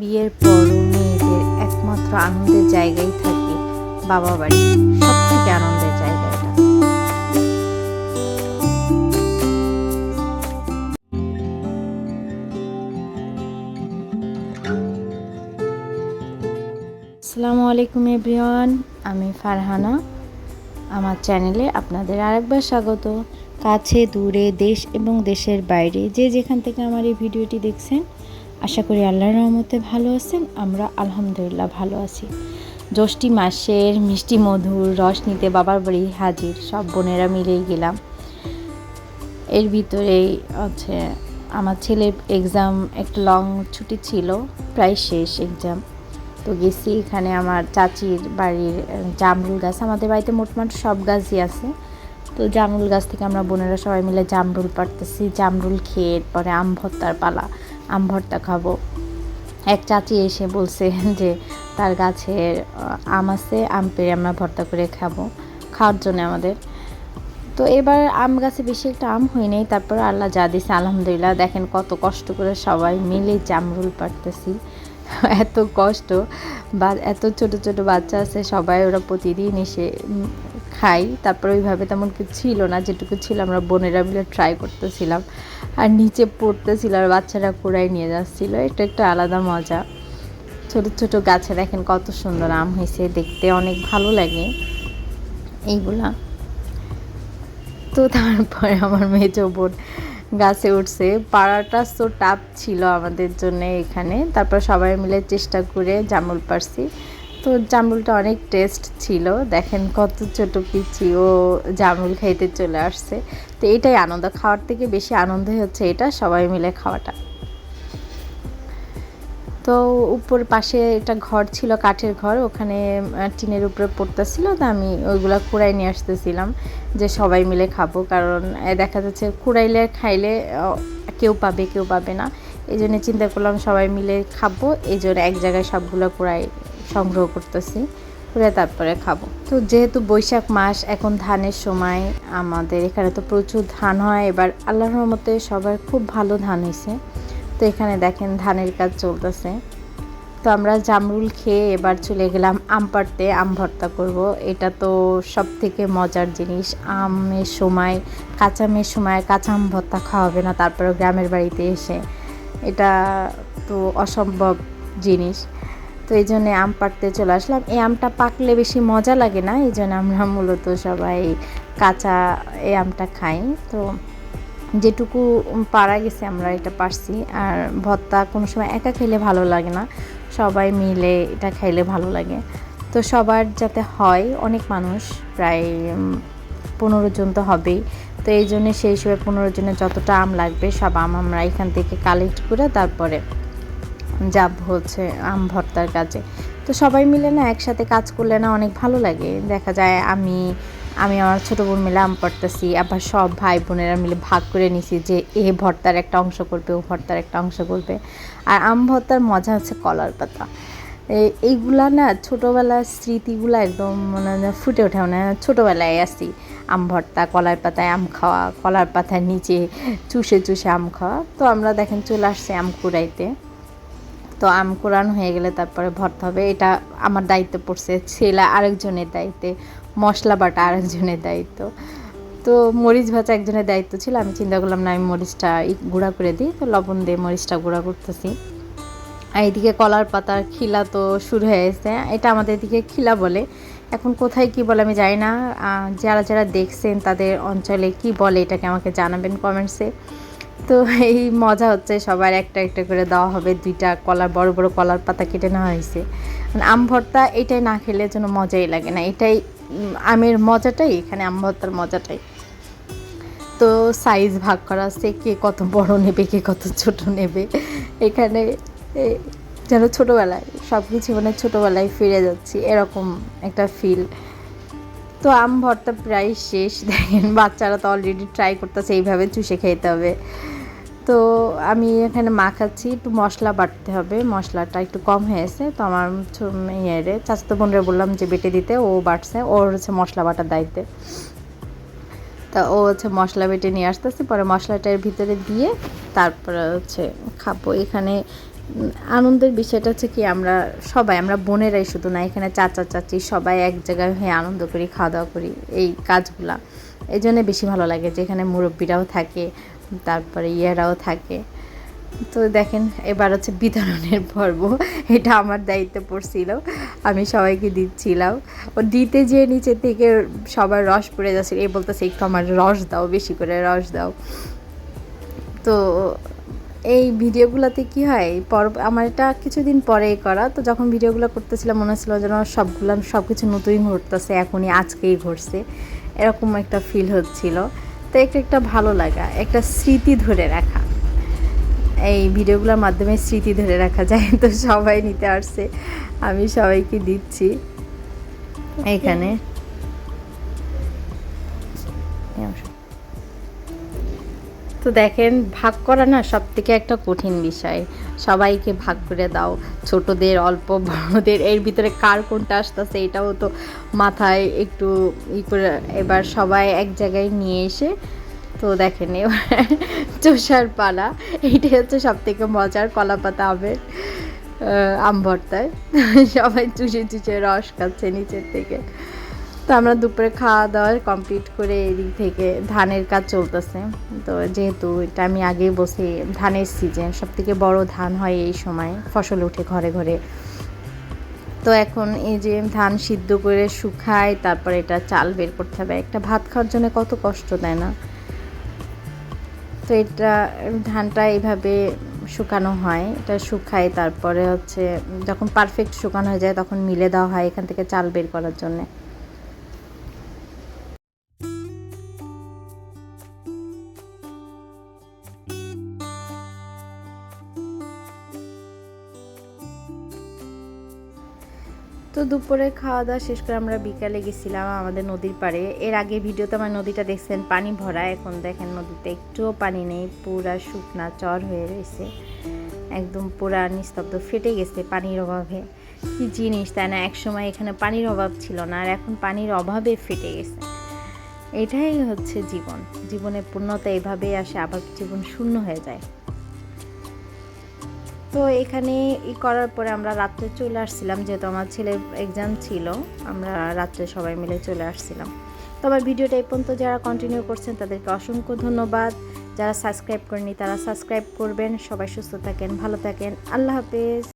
বিয়ের পর মেয়েদের একমাত্র আনন্দের জায়গায় থাকে বাবা বাড়ি সব থেকে আনন্দের জায়গা এটা আসসালামু আলাইকুম এভরিওয়ান, আমি ফারহানা। আমার চ্যানেলে আপনাদের আরেকবার স্বাগত। কাছে, দূরে, দেশ এবং দেশের বাইরে যে যেখান থেকে আমার এই ভিডিওটি দেখছেন আশা করি আল্লাহর রহমতে ভালো আছেন, আমরা আলহামদুলিল্লাহ ভালো আছি। জ্যৈষ্ঠী মাসের মিষ্টি মধুর রস নিতে বাবার বাড়ি হাজির, সব বোনেরা মিলেই গেলাম। এর ভিতরেই হচ্ছে আমার ছেলের এক্সাম একটা লং ছুটি ছিল, প্রায় শেষ এক্সাম তো গেছি এখানে আমার চাচির বাড়ির জামরুল গাছ, আমাদের বাড়িতে মোটমাট সব গাছই আছে। তো জামরুল গাছ থেকে আমরা বোনেরা সবাই মিলে জামরুল পাড়তেছি, জামরুল খেয়ে পরে আম ভর্তার পালা। আম ভর্তা খাব। এক চাচি এসে বলছে যে, তার গাছের আম আছে, আম পেড়ে আমরা ভর্তা করে খাব, খাওয়ার জন্য আমাদের। তো এবার আম গাছে বেশি একটা আম হয়নি তারপর আল্লাহ যা দিছে, আলহামদুলিল্লাহ। দেখেন কত কষ্ট করে সবাই মিলে জামরুল পাড়তেছি। এত কষ্ট, বা এত ছোট ছোট বাচ্চা আছে, সবাই ওরা প্রতিদিন এসে খাই, তারপর ওইভাবে তেমন কিছু ছিল না, যেটুকু ছিল আমরা বোনেরা মিলে ট্রাই করতেছিলাম। আর নিচে পড়তেছিল আর বাচ্চারা কুড়াই নিয়ে যাচ্ছিল, এটা একটা আলাদা মজা। ছোট ছোট গাছে দেখেন কত সুন্দর আম হয়েছে দেখতে অনেক ভালো লাগে এইগুলা। তো তারপরে আমার মেজ বোন গাছে উঠছে, পাড়াটা তো টাপ ছিল আমাদের জন্য এখানে, তারপর সবাই মিলে চেষ্টা করে জামুল পারছি তো জামরুলটা অনেক টেস্ট ছিল। দেখেন কত ছোট পিচি ও জামরুল খাইতে চলে আসছে। তো এটাই আনন্দ, খাওয়ার থেকে বেশি আনন্দ হচ্ছে এটা, সবাই মিলে খাওয়াটা। তো উপর পাশে একটা ঘর ছিল, কাঠের ঘর, ওখানে টিনের উপরে পড়তেছিল, তো আমি ওইগুলো কুড়াই নিয়ে আসতেছিলাম যে সবাই মিলে খাব, কারণ দেখা যাচ্ছে কুড়াইলে খাইলে কেউ পাবে কেউ পাবে না। এই জন্য চিন্তা করলাম সবাই মিলে খাব, এই জন্য এক জায়গায় সবগুলো কুড়াই সংগ্রহ করতেছি, করে তারপরে খাব। তো যেহেতু বৈশাখ মাস, এখন ধানের সময়, আমাদের এখানে তো প্রচুর ধান হয়। এবার আল্লাহর রহমতে সবার খুব ভালো ধান হয়েছে। তো এখানে দেখেন ধানের কাজ চলতেছে। তো আমরা জামরুল খেয়ে এবার চলে গেলাম আম পাড়তে, আম ভর্তা করব। এটা তো সব থেকে মজার জিনিস। আমের সময়, কাঁচা আমের সময় কাঁচা আম ভর্তা খাওয়াবে না তারপরে গ্রামের বাড়িতে এসে। এটা তো অসম্ভব জিনিস। তো এই জন্যে আম পাড়তে চলে আসলাম। এই আমটা পাকলে বেশি মজা লাগে না? এই জন্য আমরা মূলত সবাই কাঁচা এই আমটা খাই। তো যেটুকু পারা গেছে আমরা এটা পারছি। আর ভর্তা কোনো সময় একা খেলে ভালো লাগে না। সবাই মিলে এটা খাইলে ভালো লাগে। তো সবার যাতে হয়, অনেক মানুষ প্রায় পনেরো জন তো হবেই। তো এই জন্য সেই হিসেবে পনেরো জনের যতটা আম লাগবে সব আম আমরা এখান থেকে কালেক্ট করে তারপরে যাব হচ্ছে, আম ভর্তার কাজে। তো সবাই মিলে না একসাথে কাজ করলে না অনেক ভালো লাগে। দেখা যায় আমি আমি আমার ছোটো বোন মিলে আম পারতেছি আবার সব ভাই বোনেরা মিলে ভাগ করে নিছি যে এ ভর্তার একটা অংশ করবে, ও ভর্তার একটা অংশ করবে। আর আম ভর্তার মজা হচ্ছে কলার পাতা। এই- এইগুলা না ছোটোবেলার স্মৃতিগুলো একদম মানে ফুটে ওঠে মানে ছোটোবেলায় আসি আম ভর্তা, কলার পাতায় আম খাওয়া, কলার পাতার নিচে চুষে চুষে আম খাওয়া। তো আমরা দেখেন চলে আসছি আম কুড়াইতে। তো আম কোরআন হয়ে গেলে তারপরে ভর্তা হবে। এটা আমার দায়িত্ব পড়ছে, ছেলে আরেকজনের দায়িত্বে, মশলা বাটা আরেকজনের দায়িত্ব। তো মরিচ ভাজা একজনের দায়িত্ব ছিল, আমি চিন্তা করলাম, না আমি মরিচটা গুঁড়া করে দিই। তো লবণ দিয়ে মরিচটা গুঁড়া করতেছি। আর এদিকে কলার পাতার খিলা তো শুরু হয়ে গেছে। এটা আমাদের এদিকে খিলা বলে। এখন কোথায় কি বলে আমি জানি না। যারা যারা দেখছেন তাদের অঞ্চলে কি বলে এটাকে আমাকে জানাবেন কমেন্টসে। তো এই মজা হচ্ছে সবার একটা একটা করে দেওয়া হবে, দুইটা কলার, বড় বড় কলার পাতা কেটে নেওয়া হয়েছে। মানে আম ভর্তা এটাই না খেলে যেন মজাই লাগে না, এটাই আমের মজাটাই, এখানে আম ভর্তার মজাটাই। তো সাইজ ভাগ করা আছে, কে কত বড় নেবে, কে কত ছোট নেবে, এখানে যেন ছোটোবেলায় সব কিছু মানে ছোটোবেলায় ফিরে যাচ্ছি, এরকম একটা ফিল তো আম ভর্তা প্রায় শেষ, দেখেন বাচ্চারা তো অলরেডি ট্রাই করতেছে, এইভাবে চুষে খেতে হবে। তো আমি এখানে মাখাচ্ছি, একটু মশলা বাটতে হবে, মশলাটা একটু কম হয়েছে, তো আমার ইয়ে চাচাতো বোনরে বললাম যে বেটে দিতে, ও বাটছে, ওর হচ্ছে মশলা বাটার দায়িত্বে। তা ও হচ্ছে মশলা বেটে নিয়ে আসতেছে, পরে মশলাটার ভিতরে দিয়ে তারপরে হচ্ছে খাব। এখানে আনন্দের বিষয়টা হচ্ছে কি, আমরা সবাই, আমরা বোনেরাই শুধু না, এখানে চাচা, চাচি সবাই এক জায়গায় হয়ে আনন্দ করি, খাওয়া দাওয়া করি, এই কাজগুলা। এই জন্য বেশি ভালো লাগে যে এখানে মুরব্বীরাও থাকে তারপরে ইয়ারাও থাকে। তো দেখেন, এবার হচ্ছে বিতরণের পর্ব। এটা আমার দায়িত্ব পড়ছিল। আমি সবাইকে দিচ্ছিলাম। ও দিতে যেয়ে নিচে থেকে সবার রস পড়ে যাচ্ছিল এই বলতেছে, একটু আমার রস দাও, বেশি করে রস দাও। তো এই ভিডিওগুলোতে কি হয়? পর আমার এটা কিছুদিন পরেই করা। তো যখন ভিডিওগুলো করতেছিলাম, মনে হচ্ছিল যেন সবগুলো সব কিছু নতুনই ঘটতেছে। এখনই আজকেই ঘটছে। এরকম একটা ফিল হচ্ছিল। তো একটা একটা ভালো লাগা একটা স্মৃতি ধরে রাখা। এই ভিডিওগুলোর মাধ্যমে স্মৃতি ধরে রাখা যায় তো সবাই নিতে আসছে আমি সবাইকে দিচ্ছি। এখানে। তো দেখেন, ভাগ করা না সব থেকে একটা কঠিন বিষয়। সবাইকে ভাগ করে দাও। ছোটদের, অল্প বড়দের, এর ভিতরে কার কোনটা আসতেছে এটাও তো মাথায় একটু ই করে এবার সবাই এক জায়গায় নিয়ে এসে, তো দেখেন এবার চষার পালা। এইটাই হচ্ছে সব থেকে মজার কলা পাতা আমের আম ভর্তায়। সবাই চুষে চুষে রস খাচ্ছে নিচের থেকে। তো আমরা দুপুরে খাওয়া দাওয়া কমপ্লিট করে এদিক থেকে ধানের কাজ চলতেছে। তো যেহেতু এটা আমি আগেই বসে ধানের সিজন সব থেকে বড়ো ধান হয় এই সময়, ফসল ওঠে ঘরে ঘরে। তো এখন এই যে ধান সিদ্ধ করে শুকায়, তারপরে এটা চাল বের করতে হবে। একটা ভাত খাওয়ার জন্য কত কষ্ট দেয় না? তো এটা ধানটা এইভাবে শুকানো হয়, এটা শুকায়, তারপরে হচ্ছে যখন পারফেক্ট শুকানো হয়ে যায়, তখন মিলে দেওয়া হয় এখান থেকে চাল বের করার জন্যে। তো দুপুরে খাওয়া দাওয়া শেষ করে আমরা বিকালে গেছিলাম আমাদের নদীর পাড়ে। এর আগে ভিডিওতে আমার নদীটা দেখছেন, পানি ভরা। এখন দেখেন নদীতে একটুও পানি নেই, পুরা শুকনা চর হয়ে রয়েছে। একদম পুরা নিস্তব্ধ, ফেটে গেছে পানির অভাবে। কি জিনিস, তাই না? একসময় এখানে পানির অভাব ছিল না, আর এখন পানির অভাবে ফেটে গেছে। এটাই হচ্ছে জীবন। জীবনের পূর্ণতা এভাবেই আসে, আবার জীবন শূন্য হয়ে যায়। তো এখানে ই করার পরে আমরা রাত্রে চলে আসছিলাম, যেহেতু আমার ছেলের এক্সাম ছিল, আমরা রাত্রে সবাই মিলে চলে আসছিলাম। তো আমার ভিডিওটা এই পর্যন্ত, যারা কন্টিনিউ করছেন তাদেরকে অসংখ্য ধন্যবাদ। যারা সাবস্ক্রাইব করেনি তারা সাবস্ক্রাইব করবেন। সবাই সুস্থ থাকেন, ভালো থাকেন। আল্লাহ হাফেজ।